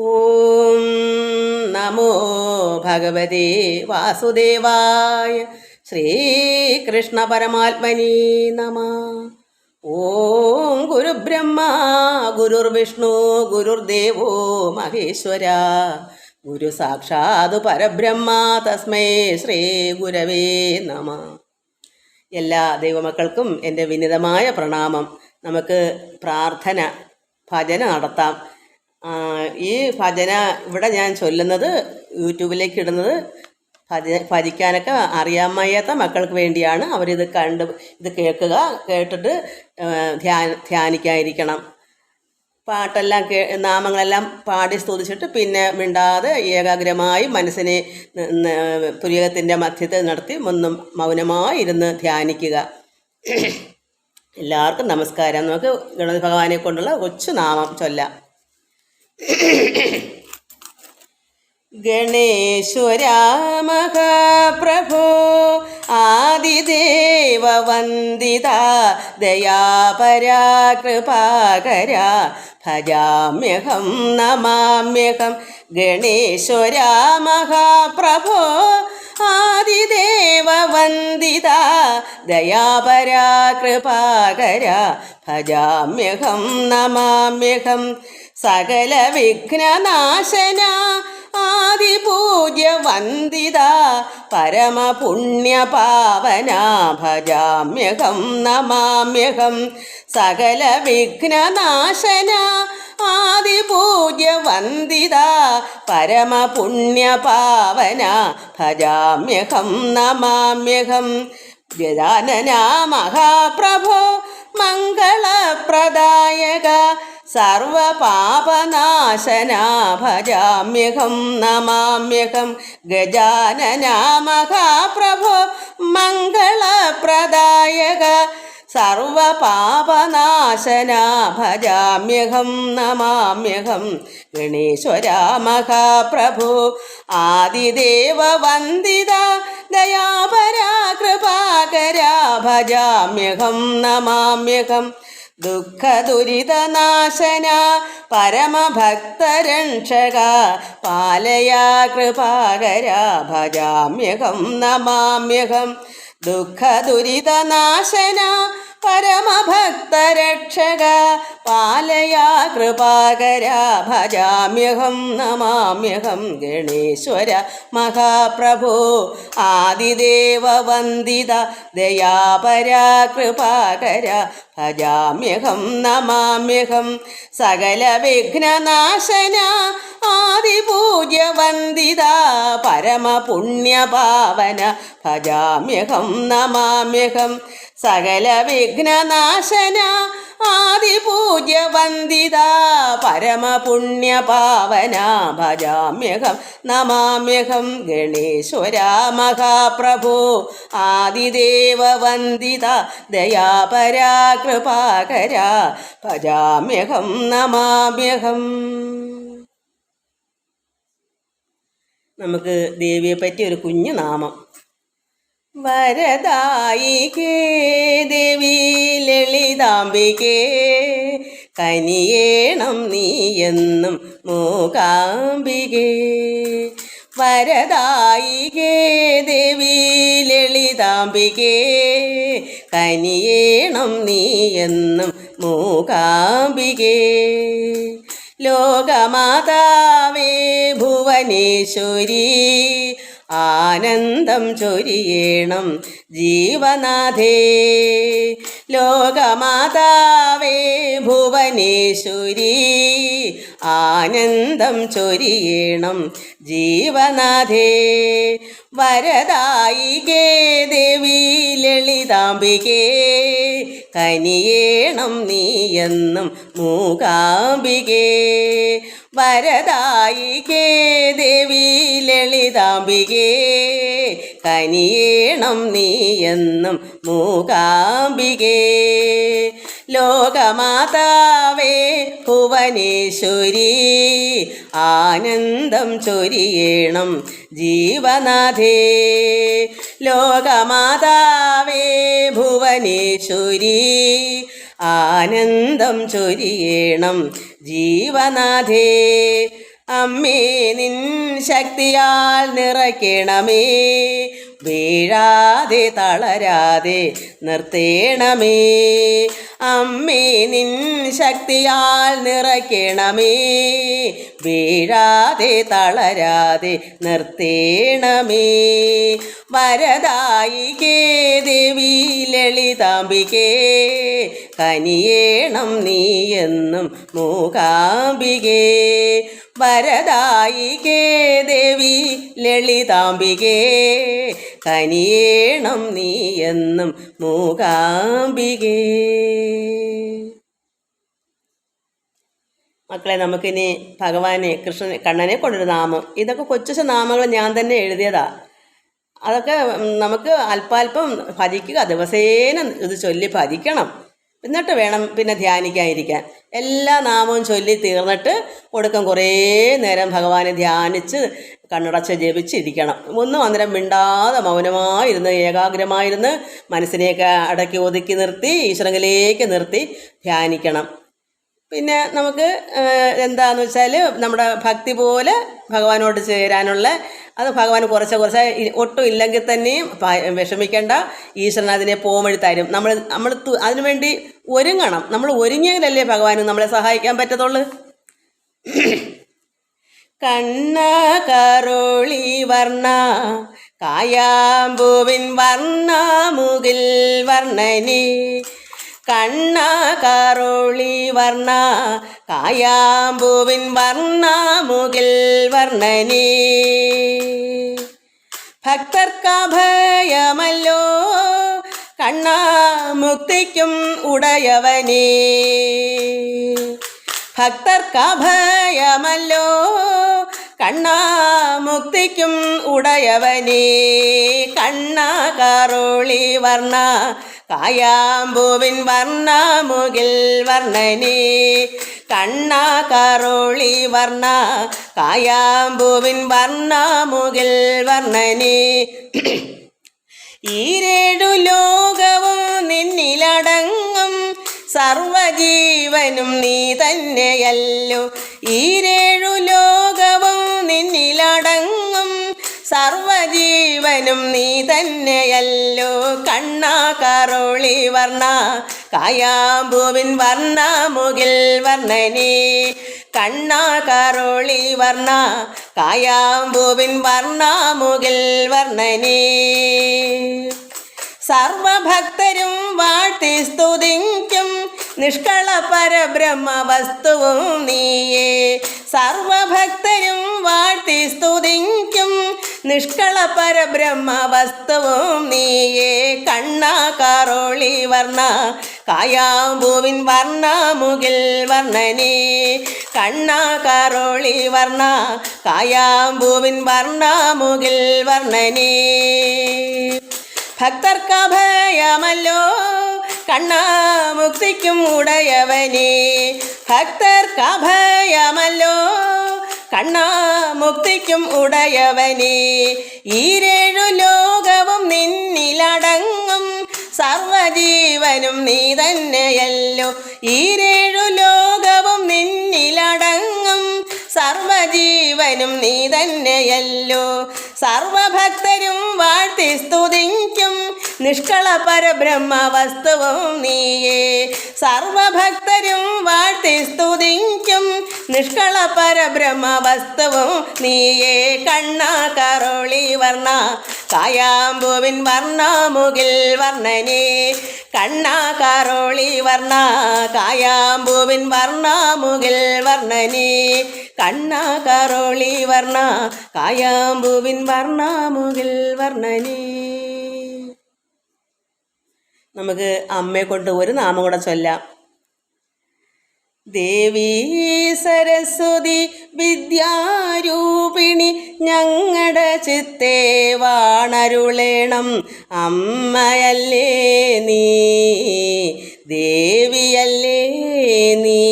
ഓം നമോ ഭഗവതേ വാസുദേവായ ശ്രീകൃഷ്ണ പരമാത്മനി നമ. ഓം ഗുരുബ്രഹ്മ ഗുരുർവിഷ്ണു ഗുരുർദേവോ മഹേശ്വര. ഗുരു സാക്ഷാത് പരബ്രഹ്മ തസ്മൈ ശ്രീ ഗുരവേ നമ. എല്ലാ ദൈവമക്കൾക്കും എന്റെ വിനിതമായ പ്രണാമം. നമുക്ക് പ്രാർത്ഥന ഭജന നടത്താം. ഈ ഭജന ഇവിടെ ഞാൻ ചൊല്ലുന്നത് യൂട്യൂബിലേക്ക് ഇടുന്നത് ഭജ ഭജിക്കാനൊക്കെ അറിയാൻ വയ്യാത്ത മക്കൾക്ക് വേണ്ടിയാണ്. അവരിത് കണ്ട് ഇത് കേൾക്കുക കേട്ടിട്ട് ധ്യാന ധ്യാനിക്കാതിരിക്കണം. പാട്ടെല്ലാം കേ നാമങ്ങളെല്ലാം പാടി സ്തുതിച്ചിട്ട് പിന്നെ മിണ്ടാതെ ഏകാഗ്രമായി മനസ്സിനെ പുരികത്തിന്റെ മധ്യത്തിൽ നടത്തി ഒന്നും മൗനമായി ഇരുന്ന് ധ്യാനിക്കുക. എല്ലാവർക്കും നമസ്കാരം. നമുക്ക് ഗണപതി ഭഗവാനെ കൊണ്ടുള്ള കൊച്ചു നാമം ചൊല്ലാം. ഗണേശ്വര മഹാപ്രഭോ ആദിദേവ വന്ദിത ദയാപരാ കൃപാകര ഭജാമ്യഹം നമാമ്യഹം. ഗണേശ്വര മഹാപ്രഭോ ആദിദേവ വന്ദിത ദയാപരാ കൃപാകര ഭജാമ്യഹം നമാമ്യഹം. സകല വിഘ്നനാശന ആദിപൂജ്യ വന്ദിത പരമപുണ്യ പാവന ഭജാമ്യഹം നമാമ്യഹം. സകല വിഘ്നനാശന ആദിപൂജ്യ വന്ദിത പരമപുണ്യ പാവന ഭജാമ്യഹം നമാമ്യഹം. ഗജാനന മഹാപ്രഭോ മംഗളപ്രദായക സർവപാപനാശന ഭജാമ്യഹം നമാമ്യഹം ഗജാനന മഹാപ്രഭോ മംഗളപ്രദായക സർവപാപനാശന ഭജാമ്യഹം നമാമ്യഹം ഗണേശ്വര മഹാപ്രഭു ആദിദേവ വന്ദിത ദയാപരാ കൃപാകര ഭജാമ്യഹം നമാമ്യഹം ദുഃഖദുരിതനാശന പരമഭക്തരക്ഷക പാലയാ കൃപാകര ഭജാമ്യഹം നമാമ്യഹം. ദുഃഖദുരിതനാശന പരമഭക്തരക്ഷക പാലയാ കൃപാകര ഭജാമ്യഹം നമാമ്യഹം ഗണേശ്വര മഹാപ്രഭോ ആദിദേവ വന്ദിത ദയാപരാ കൃപാകര ഭജാമ്യഹം നമാമ്യഹം സകല വിഘ്നനാശന ആദിപൂജ്യ വന്ദിത പരമപുണ്യപാവന ഭജാമ്യഹം നമാമ്യഹം സകല വിഘ്നനാശന ആദിപൂജ്യ വന്ദിത പരമപുണ്യപാവന ഭജാമ്യഹം നമാമ്യഹം ഗണേശ്വര മഹാപ്രഭു ആദിദേവ വന്ദിത ദയാപരാ കൃപാകര ഭജാമ്യഹം നമാമ്യഹം. നമുക്ക് ദേവിയെ പറ്റി ഒരു കുഞ്ഞു നാമം. വരദായികേ ദേവി ലളിതാംബികേ കനിയേണം നീ എന്നും മൂകാംബികേ. വരദായികേ ദേവി ലളിതാംബികേ കനിയേണം നീ എന്നും മൂകാംബികേ. ലോകമാതാവേ ഭുവനേശ്വരി ആനന്ദം ചൊരിയേണം ജീവനാഥേ. ലോകമാതാവേ ഭുവനേശ്വരി ആനന്ദം ചൊരിയേണം ജീവനാഥേ. വരദായികേ ദേവി ലളിതാംബികേ കനിയേണം നീയെന്നും മൂകാംബികേ. വരദായികേ ദേവി ലളിതാംബികേ കനിയേണം നീയെന്നും മൂകാംബികേ. ലോകമാതാവേ ഭുവനേശ്വരി ആനന്ദം ചൊരിയേണം ജീവനാഥേ. ലോകമാതാവേ ഭുവനേശ്വരി ആനന്ദം ചൊരിയേണം ജീവനാഥേ. അമ്മേ നിൻ ശക്തിയാൽ നിറയ്ക്കണമേ. വീഴാതെ തളരാതെ നിർത്തേണമേ. അമ്മേ നിൻ ശക്തിയാൽ നിറയ്ക്കണമേ. വീഴാതെ തളരാതെ നിർത്തേണമേ. വരദായികേ ദേവി ലളിതാംബികേ കനിയേണം നീ എന്നും മൂകാംബികേ. വരദായികേ ദേവി ലളിതാംബികേ കനിയേണം നീ എന്നും മൂകാംബികേ. മക്കളെ നമുക്കിനി ഭഗവാനെ കൃഷ്ണനെ കണ്ണനെ കൊണ്ടൊരു നാമം. ഇതൊക്കെ കൊച്ചു നാമങ്ങൾ ഞാൻ തന്നെ എഴുതിയതാ. അതൊക്കെ നമുക്ക് അല്പാൽപ്പം ഭജിക്കുക ദിവസേന ഇത് ചൊല്ലി ഭജിക്കണം. എന്നിട്ട് വേണം പിന്നെ ധ്യാനിക്കാതിരിക്കാൻ. എല്ലാ നാമവും ചൊല്ലി തീർന്നിട്ട് ഒടുക്കം കുറേ നേരം ഭഗവാനെ ധ്യാനിച്ച് കണ്ണടച്ച് ജപിച്ചിരിക്കണം. ഒന്നും അന്നേരം മിണ്ടാതെ മൗനമായിരുന്ന് ഏകാഗ്രമായിരുന്ന് മനസ്സിനെയൊക്കെ അടക്കി ഒതുക്കി നിർത്തി ഈശ്വരങ്ങളിലേക്ക് നിർത്തി ധ്യാനിക്കണം. പിന്നെ നമുക്ക് എന്താന്ന് വെച്ചാൽ നമ്മുടെ ഭക്തി പോലെ ഭഗവാനോട് ചേരാനുള്ള അത് ഭഗവാൻ കുറച്ച് കുറച്ച് ഒട്ടും ഇല്ലെങ്കിൽ തന്നെയും വിഷമിക്കേണ്ട. ഈശ്വരൻ അതിനെ പോംവഴി തരും. നമ്മൾ നമ്മൾ അതിനുവേണ്ടി ഒരുങ്ങണം. നമ്മൾ ഒരുങ്ങിയെങ്കിലല്ലേ ഭഗവാന് നമ്മളെ സഹായിക്കാൻ പറ്റത്തുള്ളൂ. കണ്ണ കരോളി വർണ കായാമ്പൂവിൻ വർണ മുകിൽ വർണനി കണ്ണ കാറോളി വർണ കായാമ്പൂവിൻ വർണ മുകിൽ വർണനി. ഭക്തർക്കഭയമല്ലോ കണ്ണ മുക്തിക്കും ഉടയവനേ. ഭക്തർക്കഭയമല്ലോ കണ്ണ മുക്തിക്കും ഉടയവനേ. കണ്ണ കാറോളി വർണ കായാമ്പൂവിൻ വർണ മുകിൽ വർണനേ കണ്ണ കരുളി വർണ കായാമ്പൂവിൻ വർണ മുകിൽ വർണനേ. ഈരേഴു ലോകവും നിന്നിലടങ്ങും സർവജീവനും നീ തന്നെയല്ലോ. ഈരേഴു ലോകവും നിന്നിലടങ്ങും സർവജീവനും നീ തന്നെയല്ലോ. കണ്ണ കറോളി വർണ കായാമ്പൂവിൻ വർണ മുകിൽ വർണനി. കണ്ണ കറോളി വർണ കായാമ്പൂവിൻ വർണ മുകിൽ വർണനി. സർവഭക്തരും വാഴ്ത്തി സ്തുതിക്കും നിഷ്കള പരബ്രഹ്മ വസ്തുവും നീയേ. സർവഭക്തരും വാഴ്ത്തി സ്തുതിക്കും നിഷ്കള പരബ്രഹ്മ വസ്തുവും നീയേ കണ്ണ കാറോളി വർണ കായാമ്പൂവിൻ വർണ മുകിൽ വർണനേ. കണ്ണ കാറോളി വർണ കായാമ്പൂവിൻ വർണ മുകിൽ വർണനേ. ഭക്തർക്കഭയമല്ലോ കണ്ണ മുക്തിക്കും ഉടയവനേ. ഭക്തർക്കഭയമല്ലോ കണ്ണാ മുക്തിക്കും ഉടയവനേ. ഈരേഴു ലോകവും നിന്നിലടങ്ങും സർവജീവനും നീ തന്നെയല്ലോ. ഈരേഴു ലോകവും നിന്നിലടങ്ങും സർവജീവനും നീ തന്നെയല്ലോ. സർവഭക്തരും വാഴ്ത്തി സ്തുതിക്കും. നിഷ്കള പരബ്രഹ്മ വസ്തുവും നീയേ. സർവഭക്തരും വാഴ്ത്തി സ്തുതിക്കും. നിഷ്കള പരബ്രഹ്മ വസ്തുവും നീയേ. കണ്ണ കരോളി വർണ കായാമ്പുവിൻ വർണ മുകിൽ വർണനേ. കണ്ണ കരോളി വർണ കായാമ്പുവിൻ വർണ മുകിൽ വർണനേ. കണ്ണ കരോളി വർണ കായാമ്പൂവിൻ വർണ മുകിൽ വർണനേ. നമുക്ക് അമ്മയെ കൊണ്ട് ഒരു നാമം കൂടെ ചൊല്ലാം. ദേവി സരസ്വതി വിദ്യാരൂപിണി ഞങ്ങളുടെ ചിത്തേ വാണരുളേണം. അമ്മയല്ലേ നീ? ദേവിയല്ലേ നീ?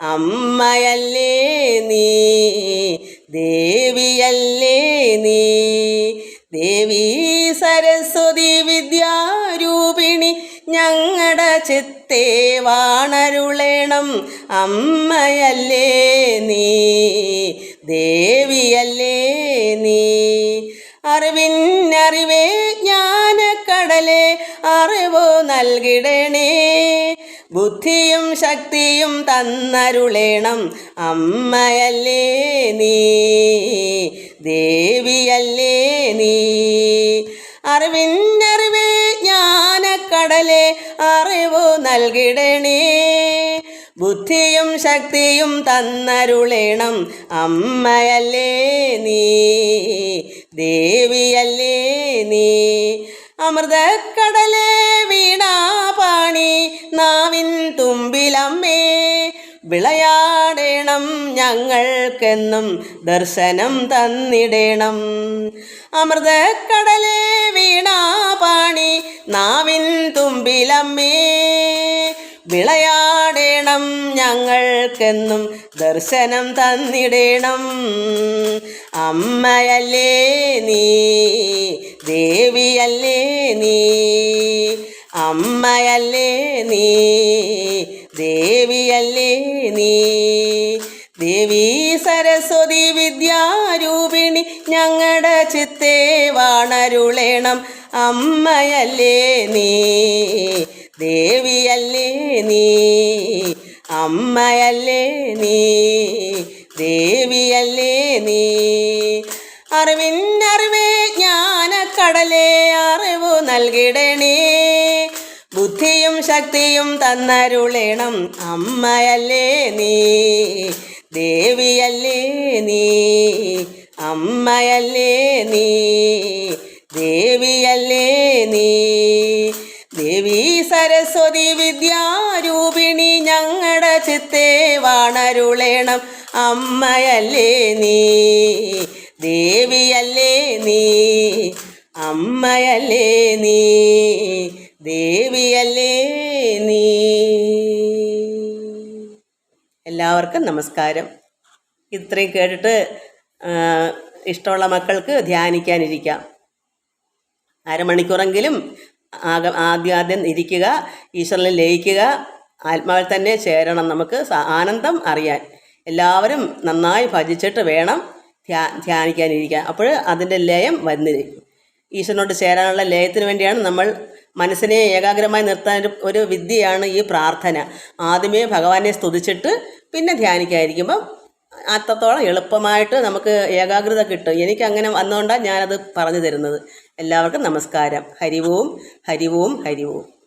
അമ്മയല്ലേ നീ. ദേവിയല്ലേ നീ. ദേവി സരസ്വതി വിദ്യാരൂപിണി ഞങ്ങളുടെ ചിത്തേ വാണരുളേണം. അമ്മയല്ലേ നീ. ദേവിയല്ലേ നീ. അറിവിന്നറിവേ ജ്ഞാനക്കടലെ അറിവ് നൽകിടണേ. ബുദ്ധിയും ശക്തിയും തന്നരുളേണം. അമ്മയല്ലേ നീ ദേവിയല്ലേ നീ. അറിവിന്നറിവേ ജ്ഞാനക്കടലെ അറിവു നൽകിടണേ. ബുദ്ധിയും ശക്തിയും തന്നരുളേണം. അമ്മയല്ലേ നീ ദേവിയല്ലേ നീ. അമൃതക്കടലെ വീണാപാണി നാവിൻ തുമ്പിലമ്മേ. വിളയാടേണം ഞങ്ങൾക്കെന്നും ദർശനം തന്നിടേണം. അമൃതക്കടലെ വീണാപാണി നാവിൻ തുമ്പിലമ്മേ. വിളയാടേണം ഞങ്ങൾക്കെന്നും ദർശനം തന്നിടേണം. അമ്മയല്ലേ നീ ദേവിയല്ലേ നീ അമ്മയല്ലേ നീ ദേവിയല്ലേ നീ. ദേവി സരസ്വതി വിദ്യാരൂപിണി ഞങ്ങളുടെ ചിത്തേ വാണരുളേണം. അമ്മയല്ലേ നീ ദേവിയല്ലേ നീ? അമ്മയല്ലേ നീ? ദേവിയല്ലേ നീ? അറിവിന്നറിവേ ജ്ഞാനക്കടലേ അറിവു നൽകിടണേ. ബുദ്ധിയും ശക്തിയും തന്നരുളേണം അമ്മയല്ലേ നീ? ദേവിയല്ലേ നീ? അമ്മയല്ലേ നീ? ദേവിയല്ലേ വിദ്യാരൂപിണി ഞങ്ങളുടെ ചിത്തേ വാണരുളേണം. അമ്മയല്ലേ നീ? ദേവിയല്ലേ നീ? അമ്മയല്ലേ നീ? ദേവിയല്ലേ നീ? എല്ലാവർക്കും നമസ്കാരം. ഇത്രയും കേട്ടിട്ട് ഇഷ്ടമുള്ള മക്കൾക്ക് ധ്യാനിക്കാനിരിക്കാം. അരമണിക്കൂറെങ്കിലും ആക ആദ്യം ആദ്യം ഇരിക്കുക ഈശ്വരനെ ലയിക്കുക ആത്മാവിൽ തന്നെ ചേരണം നമുക്ക് ആനന്ദം അറിയാൻ. എല്ലാവരും നന്നായി ഭജിച്ചിട്ട് വേണം ധ്യാ ധ്യാനിക്കാനിരിക്കാൻ. അപ്പോൾ അതിന്റെ ലയം വന്നിരിക്കും. ഈശ്വരനോട് ചേരാനുള്ള ലയത്തിന് വേണ്ടിയാണ് നമ്മൾ മനസ്സിനെ ഏകാഗ്രമായി നിർത്താൻ ഒരു ഒരു വിദ്യയാണ് ഈ പ്രാർത്ഥന. ആദ്യമേ ഭഗവാനെ സ്തുതിച്ചിട്ട് പിന്നെ ധ്യാനിക്കാതിരിക്കുമ്പം അത്രത്തോളം എളുപ്പമായിട്ട് നമുക്ക് ഏകാഗ്രത കിട്ടും. എനിക്ക് അങ്ങനെ വന്നുകൊണ്ടാണ് ഞാനത് പറഞ്ഞു തരുന്നത്. എല്ലാവർക്കും നമസ്കാരം. ഹരിവും ഹരിവും ഹരിവും.